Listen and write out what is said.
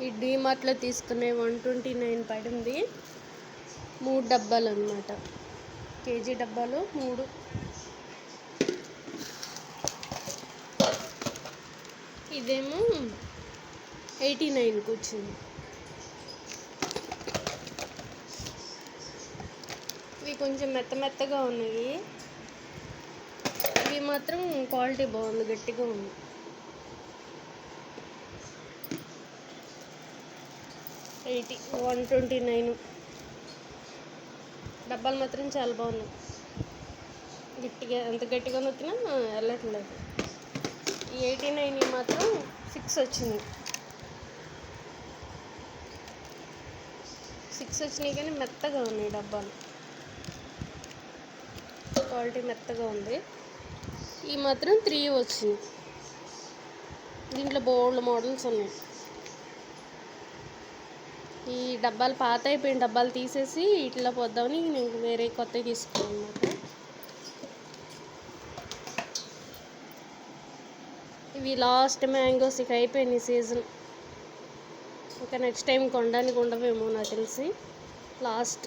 ఈ డీమార్ట్లో తీసుకునే one twenty nine పడింది. మూడు డబ్బాలు అనమాట కేజీ డబ్బాలు మూడు. ఇదేమో ఎయిటీ నైన్కి వచ్చింది. ఇవి కొంచెం మెత్త మెత్తగా ఉన్నాయి. ఇవి మాత్రం క్వాలిటీ బాగుంది గట్టిగా ఉంది. Eighty one twenty nine. డబ్బాలు మాత్రం చాలా బాగున్నాయి. గట్టిగా ఎంత గట్టిగా నొక్కినా వెళ్ళట్లేదు. ఈ ఎయిటీ నైన్ మాత్రం సిక్స్ వచ్చింది. సిక్స్ వచ్చినాయి కానీ మెత్తగా ఉన్నాయి డబ్బాలు. క్వాలిటీ మెత్తగా ఉంది. ఈ మాత్రం త్రీ వచ్చింది. దీంట్లో బోల్డ్ మోడల్స్ ఉన్నాయి. ఈ డబ్బాలు పాత అయిపోయిన డబ్బాలు తీసేసి ఇట్లా పోద్దామని నేను వేరే కొత్తవి తీసుకున్నాను ఇవి లాస్ట్ మ్యాంగోస్ ఇక అయిపోయింది సీజన్. ఇంకా నెక్స్ట్ టైం కొనడానికి ఉండవేమో నాకు తెలిసి. లాస్ట్.